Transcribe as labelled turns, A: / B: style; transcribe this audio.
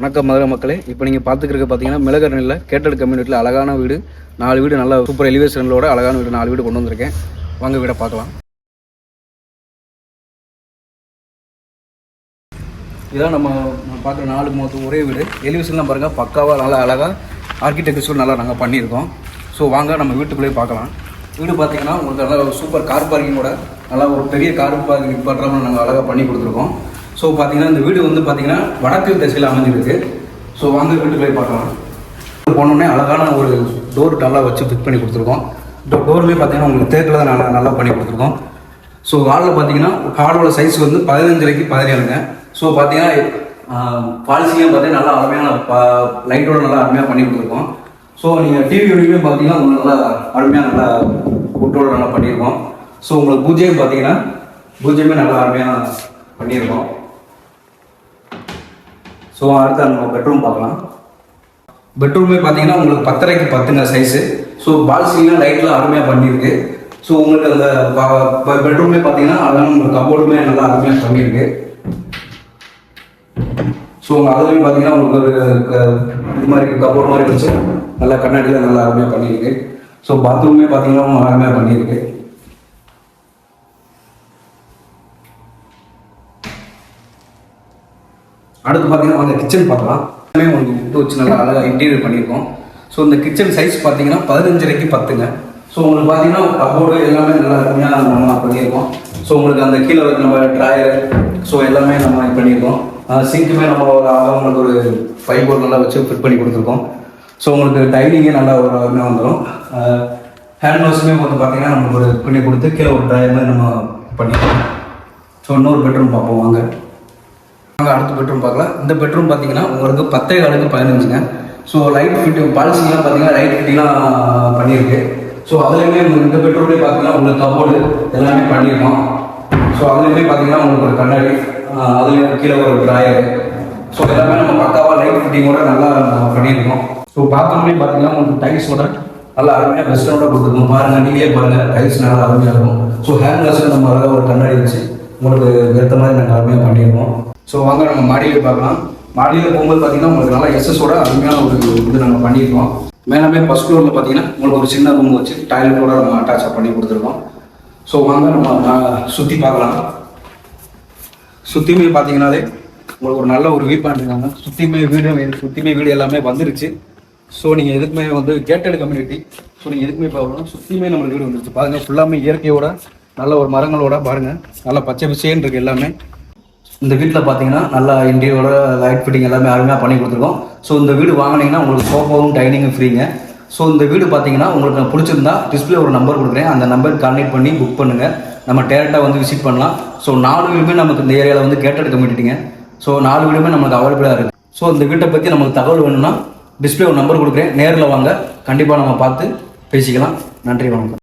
A: வணக்கம் மதுரை மக்களே. இப்போ நீங்கள் பார்த்துக்கிறக்க பார்த்தீங்கன்னா மிளகரணியில் கேட்டட் கம்யூனிட்டியில் அழகான வீடு நாலு வீடு நல்ல சூப்பர் எலிவேஷன்களோட அழகான வீடு நாலு வீடு கொண்டு வந்திருக்கேன். வாங்க வீடை பார்க்கலாம். இதான் நம்ம பார்க்குற நாலு மொத்தம் ஒரே வீடு. எலிவேஷன்லாம் பாருங்கள் பக்காவாக நல்லா அழகாக ஆர்கிடெக்சர் நல்லா நாங்கள் பண்ணியிருக்கோம். ஸோ வாங்க நம்ம வீட்டுக்குள்ளேயே பார்க்கலாம். வீடு பார்த்தீங்கன்னா உங்களுக்கு நல்லா ஒரு சூப்பர் கார் பார்க்கிங்கோட நல்லா ஒரு பெரிய கார் பார்க்கிங் பண்ணுறவங்க நாங்கள் அழகாக பண்ணி கொடுத்துருக்கோம். ஸோ பார்த்தீங்கன்னா இந்த வீடு வந்து பார்த்தீங்கன்னா வடக்கு திசையில் அமைஞ்சிருக்கு. ஸோ வாங்க வீட்டுக்குள்ளேயே பார்க்கலாம். போனோடனே அழகான ஒரு டோர் நல்லா வச்சு ஃபிட் பண்ணி கொடுத்துருக்கோம். டோருமே பார்த்தீங்கன்னா உங்களுக்கு தேக்கில் தான் நல்லா நல்லா பண்ணி கொடுத்துருக்கோம். ஸோ ஹாலில் பார்த்தீங்கன்னா ஹாலோட சைஸ் வந்து பதினஞ்சரைக்கு பதினேழுங்க. ஸோ பார்த்தீங்கன்னா பாலிசியும் பார்த்தீங்கன்னா நல்லா அருமையான லைட்டோட நல்லா அருமையாக பண்ணி கொடுத்துருக்கோம். ஸோ நீங்கள் டிவி யூனிட்டுமே பார்த்தீங்கன்னா உங்களுக்கு நல்லா அருமையாக நல்லா ஃபுட்டோட நல்லா பண்ணியிருக்கோம். ஸோ உங்களுக்கு பூஜையும் பார்த்தீங்கன்னா பூஜையுமே நல்லா அருமையாக பண்ணியிருக்கோம். ஸோ அடுத்து நம்ம பெட்ரூம் பார்க்கலாம். பெட்ரூமே பார்த்தீங்கன்னா உங்களுக்கு பத்தரைக்கு பத்துங்க சைஸு ஸோ பால்சிலாம் லைட்லாம் அருமையாக பண்ணியிருக்கு. ஸோ உங்களுக்கு அந்த பெட்ரூமே பார்த்தீங்கன்னா அதெல்லாம் உங்களுக்கு கபோர்டுமே நல்லா அருமையாக பண்ணியிருக்கு. ஸோ உங்கள் அதுலேயும் பார்த்தீங்கன்னா உங்களுக்கு க- இது மாதிரி கபோர்ட் மாதிரி இருந்துச்சு நல்லா கண்ணாடியில் நல்லா அருமையாக பண்ணியிருக்கு. ஸோ பாத்ரூமே பார்த்தீங்கன்னா அருமையாக பண்ணியிருக்கு. அடுத்து பார்த்தீங்கன்னா வாங்க கிச்சன் பார்க்கலாம். எல்லாமே உங்களுக்கு விட்டு வச்சு நல்லா அழகாக இன்டீரியர் பண்ணியிருக்கோம். ஸோ இந்த கிச்சன் சைஸ் பார்த்தீங்கன்னா பதினஞ்சரைக்கு பத்துங்க. ஸோ உங்களுக்கு பார்த்தீங்கன்னா கபோர்டு எல்லாமே நல்லா அருமையாக நம்ம பண்ணியிருக்கோம். ஸோ உங்களுக்கு அந்த கீழே நம்ம ட்ராயர் ஸோ எல்லாமே நம்ம இது பண்ணியிருக்கோம். சிங்க்குமே நம்ம ஒரு அழகாக உங்களுக்கு ஒரு ஃபைபர் நல்லா வச்சு ஃபிட் பண்ணி கொடுத்துருக்கோம். ஸோ உங்களுக்கு டைனிங்கே நல்லா ஒரு அருமையாக வந்துடும் ஹேண்ட் வாஷுமே வந்து பார்த்தீங்கன்னா நம்ம ஒரு பண்ணி கொடுத்து கீழே ஒரு ட்ராயர் மாதிரி நம்ம பண்ணிக்கலாம். ஸோ இன்னொரு பெட்ரூம் பார்ப்போம் வாங்க. வாங்க அடுத்த பெட்ரூம் பார்க்கலாம். இந்த பெட்ரூம் பார்த்தீங்கன்னா உங்களுக்கு பத்தே காலுக்கு பதினஞ்சுங்க. ஸோ லைட் ஃபிட்டிங் பால்சிங்லாம் பார்த்தீங்கன்னா லைட் ஃபிட்டிங்லாம் பண்ணியிருக்கு. ஸோ அதுலேயுமே இந்த பெட்ரூம்லேயே பார்த்தீங்கன்னா உங்களுக்கு கபோர்டு எல்லாமே பண்ணியிருக்கோம். ஸோ அதுலேயுமே பார்த்தீங்கன்னா உங்களுக்கு ஒரு கண்ணாடி அதுலேயும் கீழே ஒரு ட்ராயர் ஸோ எல்லாமே நம்ம பக்காவாக லைட் ஃபிட்டிங்கோட நல்லா நம்ம பண்ணியிருக்கோம். ஸோ பாத்ரூம்லேயும் பார்த்தீங்கன்னா உங்களுக்கு டைல்ஸோட நல்லா அருமையாக வெஸ்டர்னோட கொடுத்துருக்கோம். பாருங்க நீங்களே பாருங்கள் டைல்ஸ் நல்லா அருமையாக இருக்கும். ஸோ ஹேண்ட் நம்ம அழகாக ஒரு கண்ணாடி வச்சு உங்களுக்கு ஏற்ற மாதிரி நாங்கள் அருமையாக பண்ணியிருக்கோம். ஸோ வாங்க நம்ம மாடியில் பார்க்கலாம். மாடியில் போகும்போது பார்த்தீங்கன்னா உங்களுக்கு நல்லா எஸ்எஸோட அருமையான ஒரு இது நம்ம பண்ணியிருக்கோம். மேலாமே ஃபஸ்ட் ஃப்ளோரில் பார்த்தீங்கன்னா உங்களுக்கு ஒரு சின்ன ரூம் வச்சு டாய்லெட்டோட நம்ம அட்டாச் பண்ணி கொடுத்துருக்கோம். ஸோ வாங்க நம்ம சுற்றி பார்க்கலாம். சுற்றியுமே பார்த்தீங்கன்னாலே உங்களுக்கு ஒரு நல்ல ஒரு வியூ பாயிண்ட் இருக்காங்க சுற்றியுமே வீடு சுற்றியுமே வீடு எல்லாமே வந்துருச்சு. ஸோ நீங்கள் எதுக்குமே வந்து கேட்டட் கம்யூனிட்டி ஸோ நீங்கள் எதுக்குமே பார்க்கணும் சுற்றியுமே நம்மளுக்கு வீடு வந்துருச்சு. பாருங்கள் ஃபுல்லாமே இயற்கையோட நல்ல ஒரு மரங்களோட பாருங்கள் நல்லா பச்சை பச்சைன்னு இருக்குது எல்லாமே. இந்த வீட்டில் பார்த்தீங்கன்னா நல்லா இண்டியோட லைட் ஃபிட்டிங் எல்லாமே அருமையாக பண்ணி கொடுத்துருக்கோம். ஸோ இந்த வீடு வாங்கினீங்கன்னா உங்களுக்கு சோஃபாவும் டைனிங்கும் ஃப்ரீங்க ஸோ இந்த வீடு பார்த்தீங்கன்னா உங்களுக்கு நான் பிடிச்சிருந்தா டிஸ்பிளே ஒரு நம்பர் கொடுக்குறேன். அந்த நம்பர் கான்டெக்ட் பண்ணி புக் பண்ணுங்கள் நம்ம டேரெக்டாக வந்து விசிட் பண்ணலாம். ஸோ நாலு வீடுமே நமக்கு இந்த ஏரியாவில் வந்து கேட்டெடுக்க கம்யூனிட்டிங்க ஸோ நாலு வீடுமே நமக்கு அவைலபிளாக இருக்குது ஸோ இந்த வீட்டை பற்றி நமக்கு தகவல் வேணும்னா டிஸ்பிளே ஒரு நம்பர் கொடுக்குறேன். நேரில் வாங்க. கண்டிப்பாக நம்ம பார்த்து பேசிக்கலாம். நன்றி வணக்கம்.